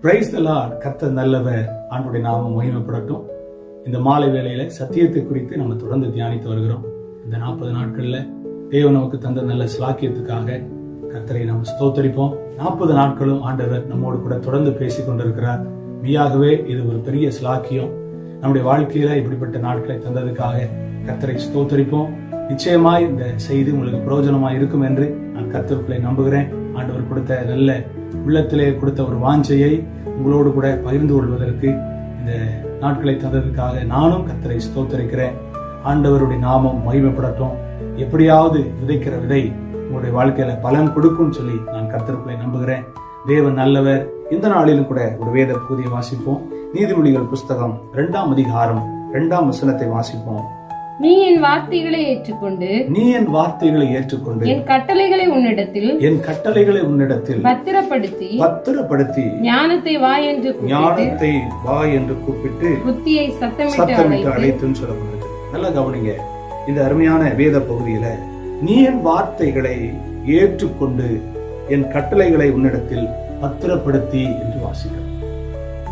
Price தலார் கத்த நல்லவர். ஆண்டுடைய நாமம் மகிமைப்படட்டும். இந்த மாலை வேளையில சத்தியத்தை குறித்து நம்ம தொடர்ந்து தியானித்து வருகிறோம். இந்த நாற்பது நாட்களில் தேவன் நமக்கு தந்த நல்ல சிலாக்கியத்துக்காக கத்தரை நாம் ஸ்தோத்தரிப்போம். நாற்பது நாட்களும் ஆண்டவர் நம்மோடு கூட தொடர்ந்து பேசிக் கொண்டிருக்கிறார். மெய்யாகவே இது ஒரு பெரிய சிலாக்கியம். நம்முடைய வாழ்க்கையில இப்படிப்பட்ட நாட்களை தந்ததுக்காக கத்தரை ஸ்தோத்தரிப்போம். நிச்சயமாய் இந்த செய்தி உங்களுக்கு பிரயோஜனமா இருக்கும் என்று நான் கத்தருக்குள்ளே நம்புகிறேன். ஆண்டவர் கொடுத்த நல்ல உள்ளத்திலே கொடுத்த ஒரு வாஞ்சையை உங்களோடு கூட பகிர்ந்து கொள்வதற்கு இந்த நாட்களை தந்ததுக்காக நானும் கத்தரை ஸ்தோத்தரிக்கிறேன். ஆண்டவருடைய நாமம் மகிமைப்படட்டும். எப்படியாவது விதைக்கிற விதை உங்களுடைய வாழ்க்கையில பலன் கொடுக்கும் சொல்லி நான் கர்த்தருக்குள்ளே நம்புகிறேன். தேவன் நல்லவர். இந்த நாளிலும் கூட ஒரு வேத பகுதியை வாசிப்போம். நீதிமொழிகள் புஸ்தகம் இரண்டாம் அதிகாரம் இரண்டாம் வசனத்தை வாசிப்போம். நீ என் வார்த்தைகளை ஏற்றுக்கொண்டு நீ என் வார்த்தைகளை ஏற்றுக்கொண்டு என் கட்டளைகளை உன்னிடத்தில் என் கட்டளைகளை உன்னிடத்தில் பத்திரப்படுத்தி பத்திரப்படுத்தி ஞானத்தை வா என்று ஞானத்தை வா என்று கூப்பிட்டு புத்தியை சத்தமிட்டு சத்தமிட்டு அழைத்து அழைத்துன்னு சொல்லப்படுது நல்லா கவனிங்க. இந்த அருமையான வேத பகுதியில நீ என் வார்த்தைகளை ஏற்றுக்கொண்டு என் கட்டளைகளை உன்னிடத்தில் பத்திரப்படுத்தி என்று வாசிக்கிறோம்.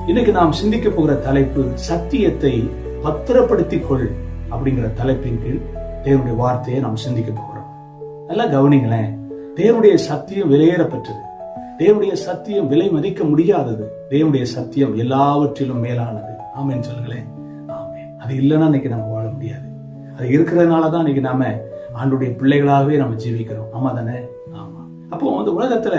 இன்னைக்கு நாம் சிந்திக்க போகிற தலைப்பு சத்தியத்தை பத்திரப்படுத்திக் கொள் அப்படிங்கிற தலைப்பின் கீழ் தேவனுடைய வார்த்தையை நாம் சிந்திக்க போகிறோம். நல்லா கவனிங்களேன். தேவனுடைய சத்தியம் வெளியேறப்பட்டது. தேவனுடைய சத்தியம் விலை மதிக்க முடியாதது. தேவனுடைய சத்தியம் எல்லாவற்றிலும் மேலானது. ஆமேன்னு சொல்லுங்களேன். ஆமே அது இல்லைன்னா இன்னைக்கு நம்ம வாழ முடியாது. அது இருக்கிறதுனால தான் இன்னைக்கு நாம ஆண்டுடைய பிள்ளைகளாகவே நம்ம ஜீவிக்கிறோம். ஆமா தானே? ஆமா. அப்போ அந்த உலகத்துல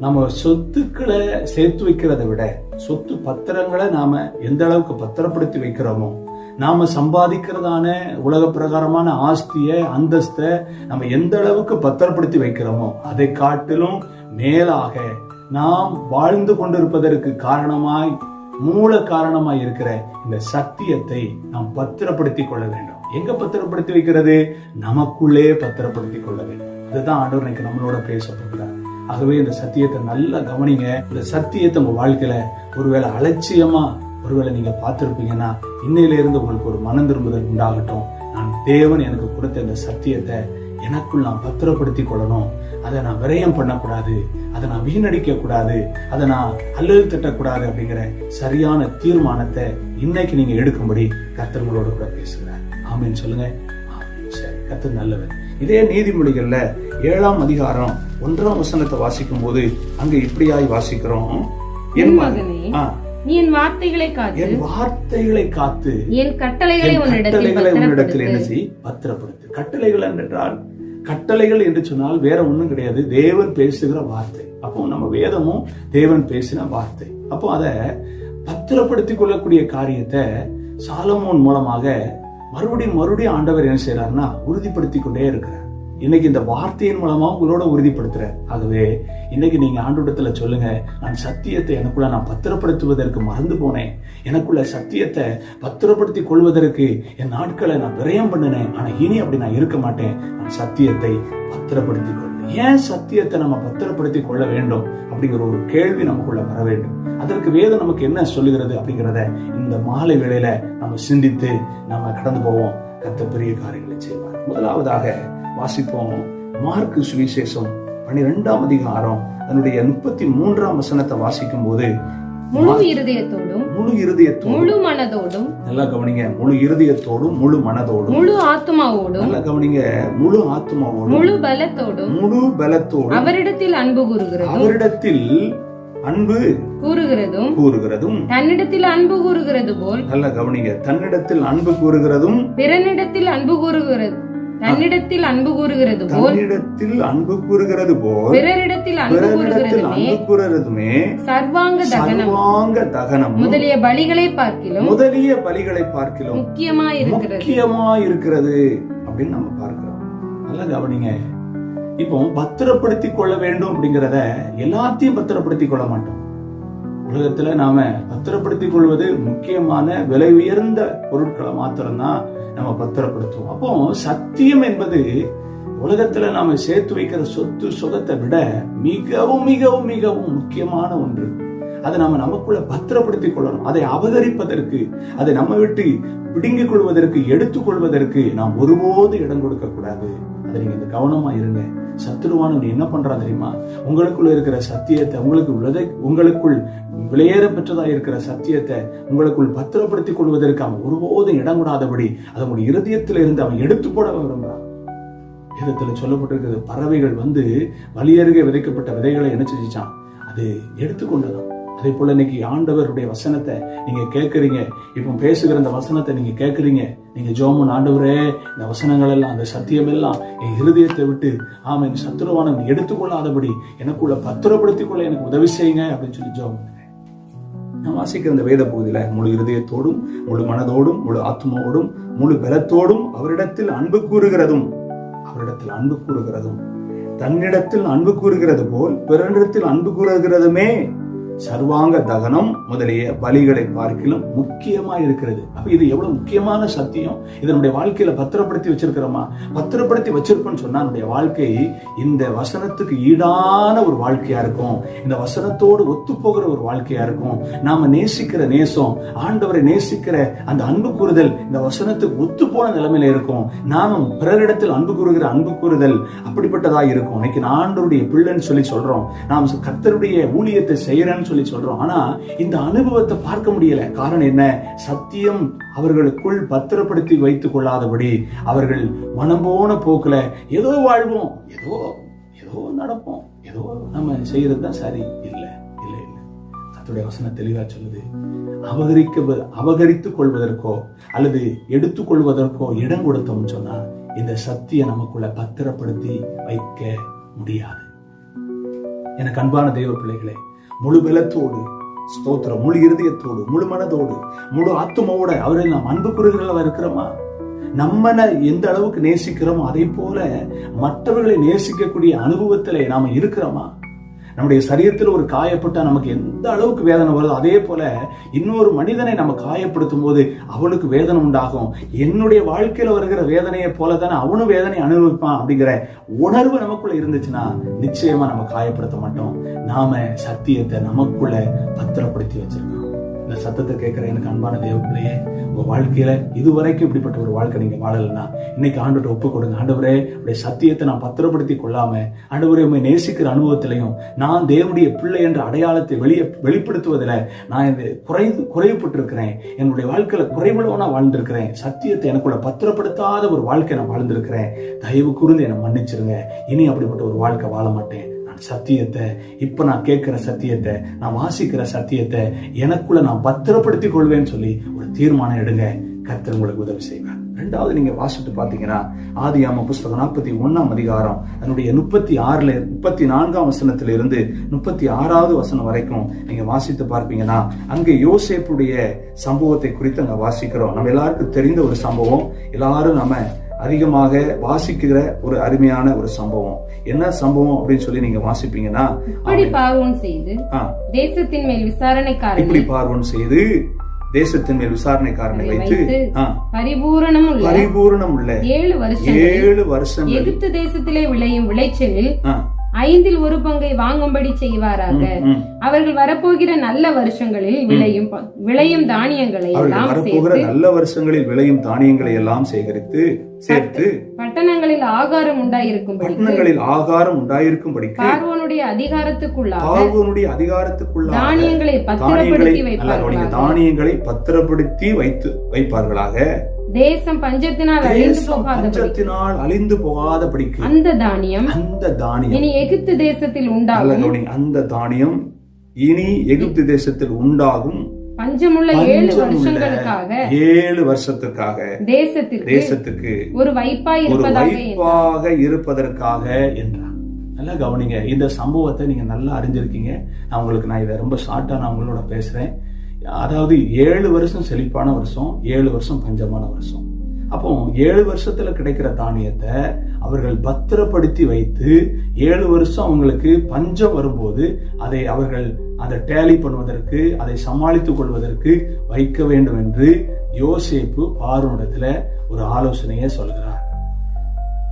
நம்ம சொத்துக்களை சேர்த்து வைக்கிறதை விட சொத்து பத்திரங்களை நாம எந்த அளவுக்கு பத்திரப்படுத்தி வைக்கிறோமோ நாம சம்பாதிக்கிறதான உலக பிரகாரமான ஆஸ்திய அந்தஸ்தை நம்ம எந்த அளவுக்கு பத்திரப்படுத்தி வைக்கிறோமோ அதை காட்டிலும் மேலாக நாம் வாழ்ந்து கொண்டிருப்பதற்கு காரணமாய் மூல காரணமாய் இருக்கிற இந்த சத்தியத்தை நாம் பத்திரப்படுத்திக் கொள்ள வேண்டும். எங்க பத்திரப்படுத்தி வைக்கிறது? நமக்குள்ளே பத்திரப்படுத்தி கொள்ள வேண்டும். அதுதான் ஆண்டவர் இன்னைக்கு நம்மளோட பேச போகிறார் ஆகவே இந்த சத்தியத்தை நல்லா கவனிங்க. இந்த சத்தியத்தை உங்க வாழ்க்கையில ஒருவேளை அலட்சியமா ஒருவேளை நீங்க பார்த்திருப்பீங்கன்னா இன்னையில இருந்து உங்களுக்கு ஒரு மனம் திரும்புதல் உண்டாகட்டும். நான் தேவன் எனக்கு கொடுத்த இந்த சத்தியத்தை எனக்குள் நான் பத்திரப்படுத்தி கொள்ளணும். அதை நான் விரயம் பண்ணக்கூடாது. அதை நான் வீணடிக்க கூடாது அதை நான் அல்லது தட்டக்கூடாது அப்படிங்கிற சரியான தீர்மானத்தை இன்னைக்கு நீங்க எடுக்கும்படி கர்த்தர்களோட கூட பேசுகிறார். ஆமீன் சொல்லுங்க. சரி கர்த்தர் நல்லவர். இதே நீதிமொழிகள்ல ஏழாம் அதிகாரம் ஒன்றாம் வசனத்தை வாசிக்கும் போது அங்க இப்படியாய் வாசிக்கிறோம். என் மகனே நீ என் வார்த்தைகளை காத்து என் வார்த்தைகளை காத்து என் கட்டளைகளை உன்னிடத்தில் என்ன பத்திரப்படுத்து. செய்? பத்திரப்படுத்து. கட்டளைகள் என்றால் கட்டளைகள் என்று சொன்னால் வேற ஒண்ணும் கிடையாது. தேவன் பேசுகிற வார்த்தை. அப்போ நம்ம வேதமும் தேவன் பேசின வார்த்தை. அப்போ அத பத்திரப்படுத்திக் கொள்ளக்கூடிய காரியத்தை சாலமோன் மூலமாக மறுபடியும் மறுபடியும் ஆண்டவர் என்ன செய்யறாருன்னா உறுதிப்படுத்தி கொண்டே இருக்கிறார். இன்னைக்கு இந்த வார்த்தையின் மூலமா உங்களோட உறுதிப்படுத்துறேன். ஆகவே இன்னைக்கு நீங்க ஆண்டோடத்துல சொல்லுங்க நான் சத்தியத்தை எனக்குள்ள நான் பத்திரப்படுத்துவதற்கு மறந்து போனேன். எனக்குள்ள சத்தியத்தை பத்திரப்படுத்தி கொள்வதற்கு என் நாட்களை நான் விரயம் பண்ணினேன். ஆனா இனி அப்படி நான் இருக்க மாட்டேன். நான் சத்தியத்தை பத்திரப்படுத்தி கொள்வேன். ஏன் சத்தியத்தை நம்ம பத்திரப்படுத்தி கொள்ள வேண்டும்? அப்படிங்கிற ஒரு கேள்வி நமக்குள்ள வர வேண்டும். அதற்கு வேதம் நமக்கு என்ன சொல்லுகிறது அப்படிங்கிறத இந்த மாலை வேளையில நம்ம சிந்தித்து நாம கடந்து போவோம். கத்த பெரிய காரியங்களை செய்வார். முதலாவதாக வாசிப்போம். மார்க்கு சுவிசேஷம் பன்னிரெண்டாம் அதிகாரம் அதனுடைய முப்பத்தி மூன்றாம் வசனத்தை வாசிக்கும் போது முழு இருதயத்தோடும் முழு இருதயத்தோடும் முழு மனதோடும் நல்லா கவனிங்க முழு இருதயத்தோடும் முழு மனதோடும். முழு ஆத்துமாவோடும் நல்லா கவனிங்க முழு ஆத்மாவோடும் முழு பலத்தோடும் முழு பலத்தோடும் அவரிடத்தில் அன்பு கூறுகிறதும் அவரிடத்தில் அன்பு கூறுகிறதும் கூறுகிறதும். தன்னிடத்தில் அன்பு கூறுகிறது போல் நல்ல கவனிங்க தன்னிடத்தில் அன்பு கூறுகிறதும் பிறனிடத்தில் அன்பு கூறுகிறது தன்னிடத்தில் அன்பு கூறுகிறது போல் தன்னிடத்தில் அன்பு கூறுகிறது போல் பிறரிடத்தில் அன்பு கூறுகிறதுமே சர்வாங்க தகனம். சர்வாங்க தகனமும் முதலிய பலிகளை பார்க்கிலும் முதலிய பலிகளை பார்க்கிலும் முக்கியமா இருக்கிறது. முக்கியமா இருக்கிறது அப்படின்னு நம்ம பார்க்கிறோம். நல்லா கவனிங்க. இப்போ பத்திரப்படுத்தி கொள்ள வேண்டும் அப்படிங்கிறத எல்லாத்தையும் பத்திரப்படுத்தி கொள்ள மாட்டோம். உலகத்துல நாம பத்திரப்படுத்தி கொள்வது முக்கியமான விலை உயர்ந்த பொருட்களை மாத்திரம்தான் நம்ம பத்திரப்படுத்துவோம். அப்போ சத்தியம் என்பது உலகத்துல நாம சேர்த்து வைக்கிற சொத்து சுகத்தை விட மிகவும் மிகவும் மிகவும் முக்கியமான ஒன்று. அதை நம்ம நமக்குள்ள பத்திரப்படுத்திக் கொள்ளணும். அதை அபகரிப்பதற்கு அதை நம்ம விட்டு பிடுங்கிக் கொள்வதற்கு எடுத்துக்கொள்வதற்கு நாம் ஒருபோது இடம் கொடுக்க கூடாது. அதை நீங்க இந்த கவனமா இருங்க. சத்துருவானவன் என்ன பண்றான் தெரியுமா? உங்களுக்குள்ள இருக்கிற சத்தியத்தை உங்களுக்கு விதை உங்களுக்குள் விலையேற பெற்றதா இருக்கிற சத்தியத்தை உங்களுக்குள் பத்திரப்படுத்திக் கொள்வதற்கு அவன் ஒருபோதும் இடம் கூடாதபடி அதனுடைய உங்களுடைய இருதயத்தில் இருந்து அவன் எடுத்து போட விரும்புறான். வேதத்துல சொல்லப்பட்டிருக்கிறது பறவைகள் வந்து வலியருகே விதைக்கப்பட்ட விதைகளை என்ன செஞ்சிச்சான் அது எடுத்துக்கொண்டதான் அதே போல இன்னைக்கு ஆண்டவருடைய வசனத்தை நீங்க கேட்கறீங்க. இப்போ பேசுகிற அந்த வசனத்தை நீங்க கேட்கறீங்க. நீங்க ஜோமன் ஆண்டவரே இந்த வசனங்கள் எல்லாம் அந்த சத்தியம் எல்லாம் என் இருதயத்தை விட்டு ஆமா என் சத்துருவானவன் எடுத்துக்கொள்ளாதபடி எனக்குள்ள பத்திரப்படுத்திக் கொள்ள எனக்கு உதவி செய்யுங்க அப்படின்னு சொல்லி ஜோம் நான் வாசிக்கிற இந்த வேத பகுதியில் முழு இருதயத்தோடும் முழு மனதோடும் முழு ஆத்மாவோடும் முழு பலத்தோடும் அவரிடத்தில் அன்பு கூறுகிறதும் அவரிடத்தில் அன்பு கூறுகிறதும் தன்னிடத்தில் அன்பு கூறுகிறது போல் பிறனிடத்தில் அன்பு கூறுகிறதுமே சர்வாங்க தகனம் முதலிய பலிகளை பார்க்கிலும் முக்கியமா இருக்கிறது. அப்ப இது எவ்வளவு முக்கியமான சத்தியம்? இதனுடைய வாழ்க்கையில பத்திரப்படுத்தி வச்சிருக்கிறோமா? பத்திரப்படுத்தி வச்சிருப்போம்னு சொன்னா நம்முடைய வாழ்க்கை இந்த வசனத்துக்கு ஈடான ஒரு வாழ்க்கையா இருக்கும். இந்த வசனத்தோடு ஒத்து போகிற ஒரு வாழ்க்கையா இருக்கும். நாம நேசிக்கிற நேசம் ஆண்டவரை நேசிக்கிற அந்த அன்பு கூறுதல் இந்த வசனத்துக்கு ஒத்து போன நிலைமையில இருக்கும். நாமும் பிறரிடத்தில் அன்பு கூறுகிற அன்பு கூறுதல் அப்படிப்பட்டதா இருக்கும். இன்னைக்கு நான் ஆண்டவருடைய பிள்ளைன்னு சொல்லி சொல்றோம். நாம் கர்த்தருடைய ஊழியத்தை செய்யறேன் செய்யறேன்னு சொல்லி சொல்றோம். ஆனா இந்த அனுபவத்தை பார்க்க முடியல. காரணம் என்ன? சத்தியம் அவர்களுக்குள் பத்திரப்படுத்தி வைத்துக் கொள்ளாதபடி அவர்கள் மனம் போன போக்குல ஏதோ வாழ்வோம். ஏதோ ஏதோ நடப்போம். ஏதோ நம்ம செய்யறது தான் சரி. இல்லை இல்லை இல்லை. அத்துடைய வசனம் தெளிவா சொல்லுது. அபகரிக்க அபகரித்துக் கொள்வதற்கோ அல்லது எடுத்துக் கொள்வதற்கோ இடம் கொடுத்தோம்னு சொன்னா இந்த சத்திய நமக்குள்ள பத்திரப்படுத்தி வைக்க முடியாது. எனக்கு அன்பான தெய்வ பிள்ளைகளே முழு பலத்தோடு ஸ்தோத்திரம் முழு இருதயத்தோடு முழு மனதோடு முழு ஆத்மாவோட அவரை நாம் அன்பு கூறுகிறவா இருக்கிறோமா? நம்மளை எந்த அளவுக்கு நேசிக்கிறோமோ அதே போல மற்றவர்களை நேசிக்கக்கூடிய அனுபவத்தில் நாம இருக்கிறோமா? நம்முடைய சரீரத்தில் ஒரு காயப்பட்டா நமக்கு எந்த அளவுக்கு வேதனை வருதோ அதே போல இன்னொரு மனிதனை நம்ம காயப்படுத்தும் போது அவனுக்கு வேதனை உண்டாகும். என்னுடைய வாழ்க்கையில வருகிற வேதனையை போல தானே அவனும் வேதனை அனுபவிப்பான் அப்படிங்கிற உணர்வு நமக்குள்ள இருந்துச்சுன்னா நிச்சயமா நம்ம காயப்படுத்த மாட்டோம். நாம சத்தியத்தை நமக்குள்ள பத்திரப்படுத்தி வச்சிருக்கோம். இந்த சத்தத்தை கேட்குற எனக்கு அன்பான தேவ பிள்ளையே வாழ்க்கையில் இதுவரைக்கும் இப்படிப்பட்ட ஒரு வாழ்க்கை நீங்கள் வாழலைன்னா இன்னைக்கு ஆண்டவர்கிட்ட ஒப்பு கொடுங்க. ஆண்டவரே உடைய சத்தியத்தை நான் பத்திரப்படுத்தி கொள்ளாமல் ஆண்டவரே உண்மை நேசிக்கிற அனுபவத்திலையும் நான் தேவனுடைய பிள்ளை என்ற அடையாளத்தை வெளியே வெளிப்படுத்துவதில் நான் இந்த குறைந்து குறைவுபட்டிருக்கிறேன். என்னுடைய வாழ்க்கையில் குறைவுள்ளவனா வாழ்ந்திருக்கிறேன். சத்தியத்தை எனக்குள்ள பத்திரப்படுத்தாத ஒரு வாழ்க்கை நான் வாழ்ந்திருக்கிறேன். தயவு கூர்ந்து என்னை மன்னிச்சிருங்க. இனி அப்படிப்பட்ட ஒரு வாழ்க்கை வாழ மாட்டேன். சத்தியத்தை இப்போ நான் கேட்குற சத்தியத்தை நான் வாசிக்கிற சத்தியத்தை எனக்குள்ள நான் பத்திரப்படுத்தி கொள்வேன்னு சொல்லி ஒரு தீர்மானம் எடுங்க. கர்த்தர் உங்களுக்கு உதவி செய்வார். ரெண்டாவது நீங்க வாசிட்டு பாத்தீங்கன்னா ஆதியாம புஸ்தகம் நாற்பத்தி ஒன்னாம் அதிகாரம் அதனுடைய முப்பத்தி ஆறுல முப்பத்தி நான்காம் வசனத்துல இருந்து முப்பத்தி ஆறாவது வசனம் வரைக்கும் நீங்க வாசித்து பார்ப்பீங்கன்னா அங்கே யோசேப்புடைய சம்பவத்தை குறித்து அங்க வாசிக்கிறோம். நம்ம எல்லாருக்கும் தெரிந்த ஒரு சம்பவம். எல்லாரும் நம்ம அதிகமாக வாசிக்கிற ஒரு அருமையான ஒரு சம்பவம். என்ன சம்பவம் அப்படின்னு சொல்லி நீங்க வாசிப்பீங்கன்னா இப்படி பார்வோன் செய்து தேசத்தின் மேல் விசாரணைக்காரனை இப்படி பார்வன் செய்து தேசத்தின் மேல் விசாரணைக்காரனை வைத்து பரிபூரணம் உள்ள பரிபூரணம் உள்ள ஏழு வருஷம் ஏழு வருஷங்கள் எகிப்து தேசத்திலே விளையும் விளைச்சலில் ஐந்தில் ஒரு பங்கை வாங்கும்படி செய்வாராக. அவர்கள் வரப்போகிற நல்ல வருஷங்களில் விளையும் விளையும் தானியங்களை எல்லாம் வரப்போகிற நல்ல வருஷங்களில் விளையும் தானியங்களை எல்லாம் சேகரித்து சேர்த்து பட்டணங்களில் ஆகாரம் உண்டாயிருக்கும்படி பட்டணங்களில் ஆகாரம் உண்டாயிருக்கும்படிக்கு பார்வோனுடைய அதிகாரத்துக்குள்ளாக பார்வனுடைய அதிகாரத்துக்குள்ளாக தானியங்களை பத்திரப்படுத்தி வைப்பார்களாக. தானியங்களை பத்திரப்படுத்தி வைத்து வைப்பார்களாக. தேசம் பஞ்சத்தினால் பஞ்சத்தினால் அழிந்து போகாதபடிக்கு அந்த தானியம் அந்த தானியம் இனி எகிப்து தேசத்தில் உண்டாகும். அந்த தானியம் இனி எகிப்து தேசத்தில் உண்டாகும். பஞ்சமுள்ள ஏழு வருஷங்களுக்காக ஏழு வருஷத்துக்காக தேசத்திற்கு தேசத்துக்கு ஒரு வைப்பாய் இருப்பதாக இருப்பதற்காக என்றார். நல்லா கவனிங்க. இந்த சம்பவத்தை நீங்க நல்லா அறிஞ்சிருக்கீங்க. நான் உங்களுக்கு நான் இதை ரொம்ப ஷார்ட்டா நான் உங்களோட பேசுறேன். அதாவது ஏழு வருஷம் செழிப்பான வருஷம் ஏழு வருஷம் பஞ்சமான வருஷம். அப்போ ஏழு வருஷத்துல கிடைக்கிற தானியத்தை அவர்கள் பத்திரப்படுத்தி வைத்து ஏழு வருஷம் அவங்களுக்கு பஞ்சம் வரும்போது அதை அவர்கள் அதை டேலி பண்ணுவதற்கு அதை சமாளித்துக் கொள்வதற்கு வைக்க வேண்டும் என்று யோசேப்பு பார்வனிடத்துல ஒரு ஆலோசனையை சொல்கிறார்.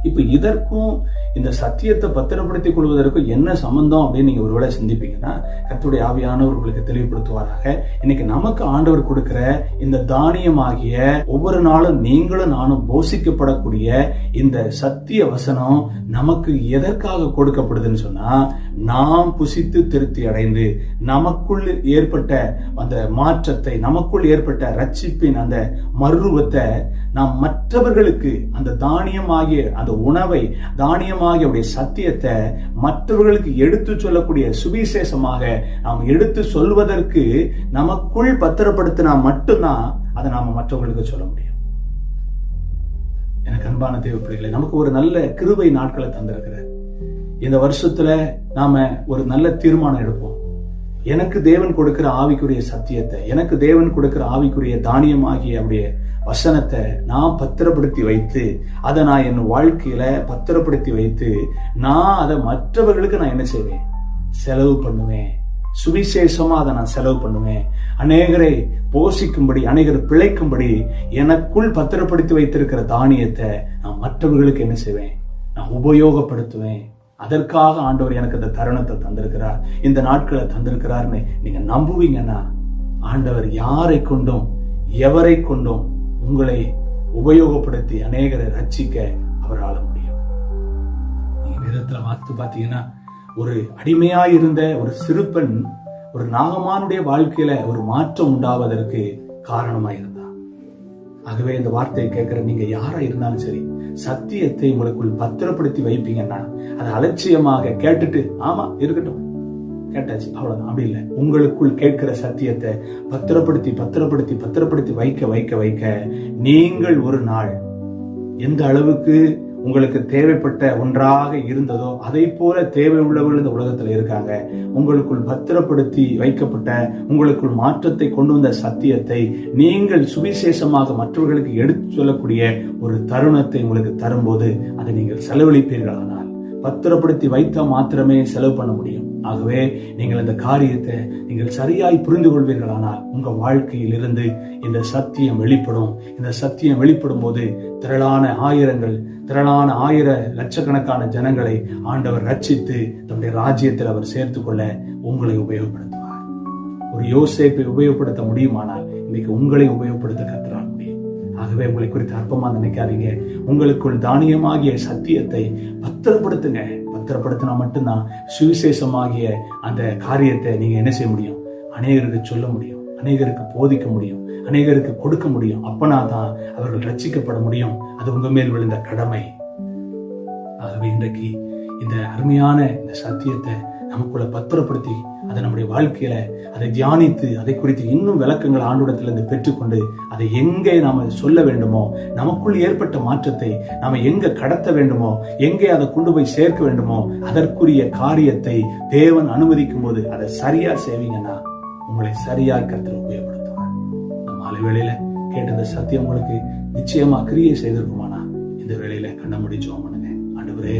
இப்ப இதற்கும் இந்த சத்தியத்தை பத்திரப்படுத்திக் கொள்வதற்கும் என்ன சம்பந்தம் அப்படின்னு நீங்க ஒருவேளை சிந்திப்பீங்கன்னா கத்துடைய ஆவியானவர் உங்களுக்கு தெளிவுபடுத்துவாராக. இன்னைக்கு நமக்கு ஆண்டவர் கொடுக்கிற இந்த தானியமாகிய ஒவ்வொரு நாளும் நீங்களும் நானும் போஷிக்கப்படக்கூடிய இந்த சத்திய வசனம் நமக்கு எதற்காக கொடுக்கப்படுதுன்னு சொன்னா நாம் புசித்து திருப்தி அடைந்து நமக்குள் ஏற்பட்ட அந்த மாற்றத்தை நமக்குள் ஏற்பட்ட ரட்சிப்பின் அந்த மருவத்தை நாம் மற்றவர்களுக்கு அந்த தானியமாகிய அந்த உணவை தானியமாகிய உடைய சத்தியத்தை மற்றவர்களுக்கு எடுத்து சொல்லக்கூடிய சுவிசேஷமாக நாம் எடுத்து சொல்வதற்கு நமக்குள் பத்திரப்படுத்தினா மட்டும்தான் அதை நாம மற்றவர்களுக்கு சொல்ல முடியும். எனக்கு அன்பான தேவைப்படுகளை நமக்கு ஒரு நல்ல கிருவை நாட்களை தந்திருக்கிறார். இந்த வருஷத்துல நாம ஒரு நல்ல தீர்மானம் எடுப்போம். எனக்கு தேவன் கொடுக்கிற ஆவிக்குரிய சத்தியத்தை எனக்கு தேவன் கொடுக்கிற ஆவிக்குரிய தானியம் ஆகிய அப்படிய வசனத்தை நான் பத்திரப்படுத்தி வைத்து அதை நான் என் வாழ்க்கையில பத்திரப்படுத்தி வைத்து நான் அதை மற்றவர்களுக்கு நான் என்ன செய்வேன்? செலவு பண்ணுவேன். சுவிசேஷமா அதை நான் செலவு பண்ணுவேன். அநேகரை போஷிக்கும்படி அநேகர் பிழைக்கும்படி எனக்குள் பத்திரப்படுத்தி வைத்திருக்கிற தானியத்தை நான் மற்றவர்களுக்கு என்ன செய்வேன்? நான் உபயோகப்படுத்துவேன். அதற்காக ஆண்டவர் எனக்கு இந்த தருணத்தை தந்திருக்கிறார். இந்த நாட்களை தந்திருக்கிறார்னு நீங்க நம்புவீங்கன்னா ஆண்டவர் யாரை கொண்டும் எவரை கொண்டும் உங்களை உபயோகப்படுத்தி அநேகரை ரட்சிக்க அவரால் முடியும். நீங்க வேதத்துல வாத்து பாத்தீங்கன்னா ஒரு அடிமையா இருந்த ஒரு சிறுப்பன் ஒரு நாகமானுடைய வாழ்க்கையில ஒரு மாற்றம் உண்டாவதற்கு காரணமா இருந்தா ஆகவே இந்த வார்த்தையை கேட்கிற நீங்க யாரா இருந்தாலும் சரி சத்தியத்தை உங்களுக்குள் பத்திரப்படுத்தி வைப்பீங்கன்னா அதை அலட்சியமாக கேட்டுட்டு ஆமா இருக்கட்டும். கேட்டாச்சு அவ்வளவுதான். அப்படி இல்லை. உங்களுக்குள் கேட்கிற சத்தியத்தை பத்திரப்படுத்தி பத்திரப்படுத்தி பத்திரப்படுத்தி வைக்க வைக்க வைக்க நீங்கள் ஒரு நாள் எந்த அளவுக்கு உங்களுக்கு தேவைப்பட்ட ஒன்றாக இருந்ததோ அதை போல தேவை உள்ளவர்கள் இந்த உலகத்தில் இருக்காங்க. உங்களுக்குள் பத்திரப்படுத்தி வைக்கப்பட்ட உங்களுக்குள் மாற்றத்தை கொண்டு வந்த சத்தியத்தை நீங்கள் சுவிசேஷமாக மற்றவர்களுக்கு எடுத்து சொல்லக்கூடிய ஒரு தருணத்தை உங்களுக்கு தரும்போது அதை நீங்கள் செலவழிப்பீர்களானால் பத்திரப்படுத்தி வைத்த மாத்திரமே செலவு பண்ண முடியும். ஆகவே நீங்கள் இந்த காரியத்தை நீங்கள் சரியாய் புரிந்து கொள்வீர்களானால் உங்கள் வாழ்க்கையில் இருந்து இந்த சத்தியம் வெளிப்படும். இந்த சத்தியம் வெளிப்படும் போது திரளான ஆயிரங்கள் திரளான ஆயிர லட்சக்கணக்கான ஜனங்களை ஆண்டவர் ரட்சித்து தன்னுடைய ராஜ்யத்தில் அவர் சேர்த்து கொள்ள உங்களை உபயோகப்படுத்துவார். ஒரு யோசேப்பை உபயோகப்படுத்த முடியுமானால் இன்னைக்கு உங்களை உபயோகப்படுத்த கத்துறார் முடியும். ஆகவே உங்களை குறித்து அற்பமாக நினைக்காதீங்க. உங்களுக்குள் தானியமாகிய சத்தியத்தை பத்திரப்படுத்துங்க. பத்திரப்படுத்தினா மட்டும்தான் சுவிசேஷமாகிய அந்த காரியத்தை நீங்க என்ன செய்ய முடியும்? அநேகருக்கு சொல்ல முடியும். அநேகருக்கு போதிக்க முடியும். அநேகருக்கு கொடுக்க முடியும். அப்பனா தான் அவர்கள் ரட்சிக்கப்பட முடியும். அது உங்க மேல் விழுந்த கடமை. ஆகவே இன்றைக்கு இந்த அருமையான இந்த சத்தியத்தை நமக்குள்ள பத்திரப்படுத்தி அதை நம்முடைய வாழ்க்கையில அதை தியானித்து அதை குறித்து இன்னும் விளக்கங்கள் ஆண்டுடத்திலிருந்து பெற்றுக்கொண்டு அதை எங்கே நாம சொல்ல வேண்டுமோ நமக்குள் ஏற்பட்ட மாற்றத்தை நாம எங்க கடத்த வேண்டுமோ எங்கே அதை கொண்டு போய் சேர்க்க வேண்டுமோ அதற்குரிய காரியத்தை தேவன் அனுமதிக்கும் போது அதை சரியா செய்வீங்கன்னா உங்களை சரியா கருத்தில் உபயோகப்படுத்துவார். நம்ம மாலை வேளையில கேட்ட இந்த சத்தியம் உங்களுக்கு நிச்சயமா கிரியை செய்திருக்குமானா? இந்த வேளையில கண்ண முடிச்சோம் ஜோம் பண்ணுங்க. ஆண்டவரே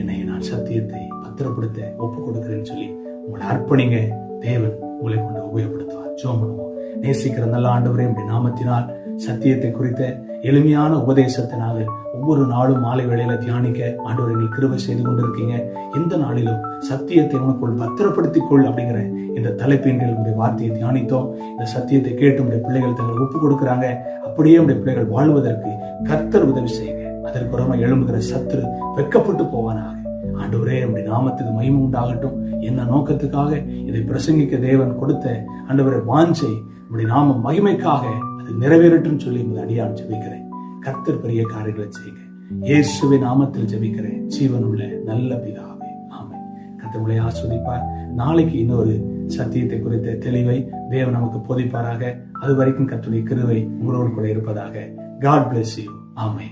என்னை நான் சத்தியத்தை பத்திரப்படுத்த ஒப்பு கொடுக்கிறேன்னு சொல்லி உங்களை அர்ப்பணிங்க. தேவன் உங்களை கொண்டு உபயோகப்படுத்துவார். ஜோம் பண்ணுவோம். நேசிக்கிற நல்ல ஆண்டவரே உடைய நாமத்தினால் சத்தியத்தை குறித்த எளிமையான உபதேசத்தினால ஒவ்வொரு நாளும் மாலை வேளையில தியானிக்க ஆண்டவர் எங்களுக்கு கிருபை செய்து கொண்டிருக்கீங்க. இந்த நாளிலும் சத்தியத்தை உனக்குள் பத்திரப்படுத்திக் கொள் அப்படிங்கிற இந்த தலைப்பின் கீழ் உடைய வார்த்தையை தியானித்தோம். இந்த சத்தியத்தை கேட்டு உடைய பிள்ளைகள் தங்களை ஒப்பு கொடுக்குறாங்க. அப்படியே உடைய பிள்ளைகள் வாழ்வதற்கு கர்த்தர் உதவி செய்யுங்க. அதற்கு எழும்புகிற சத்துரு வெக்கப்பட்டு போவானா ஆண்டவரே நம்முடைய நாமத்துக்கு மகிமை உண்டாகட்டும். என்ன நோக்கத்துக்காக இதை பிரசங்கிக்க தேவன் கொடுத்த ஆண்டவரை வாஞ்சை நம்முடைய நாம மகிமைக்காக அது நிறைவேறட்டும் சொல்லி உங்களை அடியான் ஜெபிக்கிறேன். கர்த்தர் பெரிய காரியங்களை செய்யுங்க. இயேசுவை நாமத்தில் ஜெபிக்கிறேன். ஜீவனுள்ள நல்ல பிதாவே. ஆமை கர்த்தர் உங்களை ஆஸ்வதிப்பார். நாளைக்கு இன்னொரு சத்தியத்தை குறித்த தெளிவை தேவன் நமக்கு போதிப்பாராக. அது வரைக்கும் கத்துடைய கிருவை உங்களோடு கூட இருப்பதாக. காட் பிளஸ் யூ ஆமை